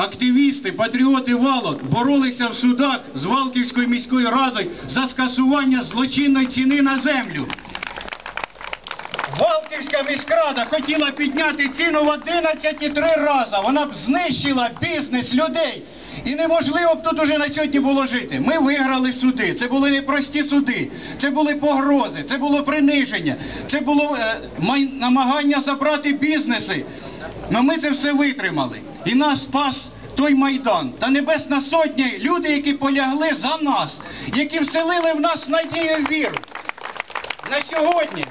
активісти, патріоти Валок боролися в судах з Валківською міською радою за скасування злочинної ціни на землю. Валківська міськрада хотіла підняти ціну в 11,3 рази. Вона б знищила бізнес людей. І неможливо б тут уже на сьогодні було жити. Ми виграли суди. Це були непрості суди, це були погрози, це було приниження, це було е, намагання забрати бізнеси. Но ми це все витримали. І нас спас той Майдан та Небесна Сотня, люди, які полягли за нас, які вселили в нас надію і віру. На сьогодні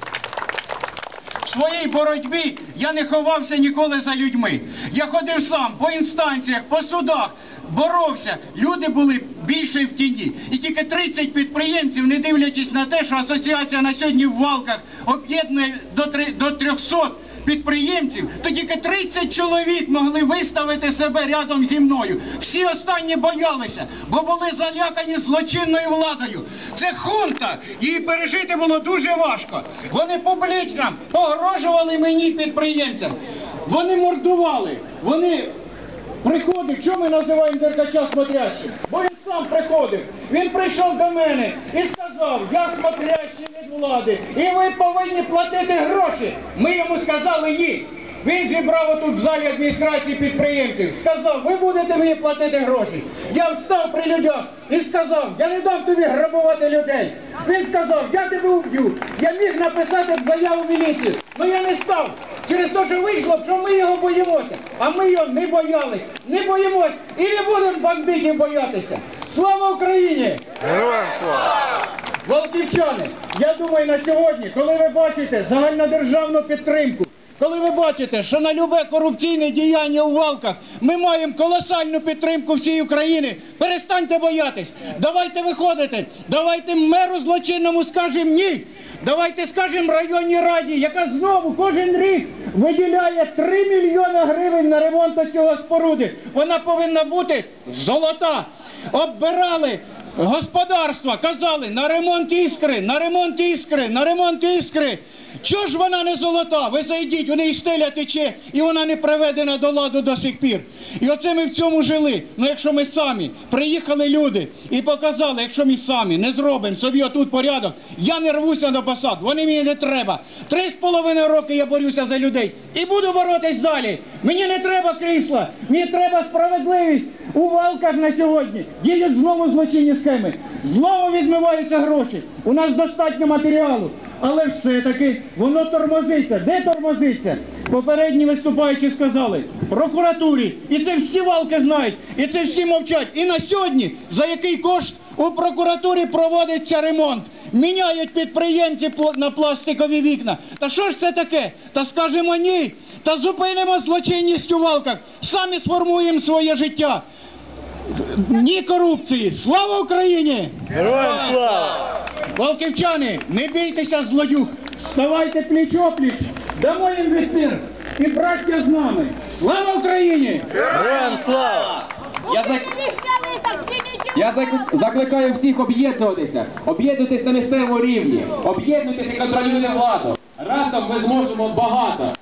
в своїй боротьбі я не ховався ніколи за людьми. Я ходив сам по інстанціях, по судах, боровся. Люди були більше в тіні. І тільки 30 підприємців, не дивлячись на те, що асоціація на сьогодні в валках об'єднує до, три- до 300 підприємців, то тільки 30 чоловік могли виставити себе рядом зі мною. Всі останні боялися, бо були залякані злочинною владою. Це хунта, її пережити було дуже важко. Вони публічно погрожували мені підприємцям. Вони мордували, вони приходив, що ми називаємо Деркача смотрящим? Бо він сам приходив. Він прийшов до мене і сказав, я смотрящий від влади, і ви повинні платити гроші. Ми йому сказали ні. Він зібрав отут в залі адміністрації підприємців, сказав, ви будете мені платити гроші. Я встав при людях і сказав, я не дам тобі грабувати людей. Він сказав, я тебе вб'ю. Я міг написати заяву в міліцію, але я не став. Через те, що вийшло, що ми його боїмося, а ми його не боялись, не боїмось і не будемо бандитів боятися. Слава Україні! Героям слава! Волківчани, я думаю, на сьогодні, коли ви бачите загальнодержавну підтримку, коли ви бачите, що на любе корупційне діяння у валках ми маємо колосальну підтримку всієї України, перестаньте боятись, давайте виходити, давайте меру злочинному скажемо ні. Давайте скажемо районній раді, яка знову кожен рік виділяє 3 мільйони гривень на ремонт цього споруди. Вона повинна бути золота. Оббирали господарства, казали на ремонт іскри, на ремонт іскри, на ремонт іскри. Чого ж вона не золота? Ви зайдіть, у неї стеля тече, і вона не приведена до ладу до сих пір. І оце ми в цьому жили. Ну якщо ми самі приїхали люди і показали, якщо ми самі не зробимо собі отут порядок, я не рвуся на посад, вони мені не треба. Три з половиною роки я борюся за людей і буду боротись далі. Мені не треба крісла, мені треба справедливість. У валках на сьогодні діють знову злочинні схеми, знову відмиваються гроші. У нас достатньо матеріалу. Але все-таки воно тормозиться. Де тормозиться? Попередні виступаючі сказали прокуратурі, і це всі валки знають, і це всі мовчать. І на сьогодні за який кошт у прокуратурі проводиться ремонт. Міняють підприємці на пластикові вікна. Та що ж це таке? Та скажемо ні. Та зупинимо злочинність у валках. Самі сформуємо своє життя. Ні корупції. Слава Україні! Героям слава! Волківчани, не бійтеся злодюг, ставайте пліч-опліч, дамо їм відпір і браття з нами. Слава Україні! Героям слава! Я. Я закликаю всіх об'єднуватися, об'єднуйтесь на місцевому рівні, об'єднуйтесь і контролюйте владу. Разом ми зможемо багато.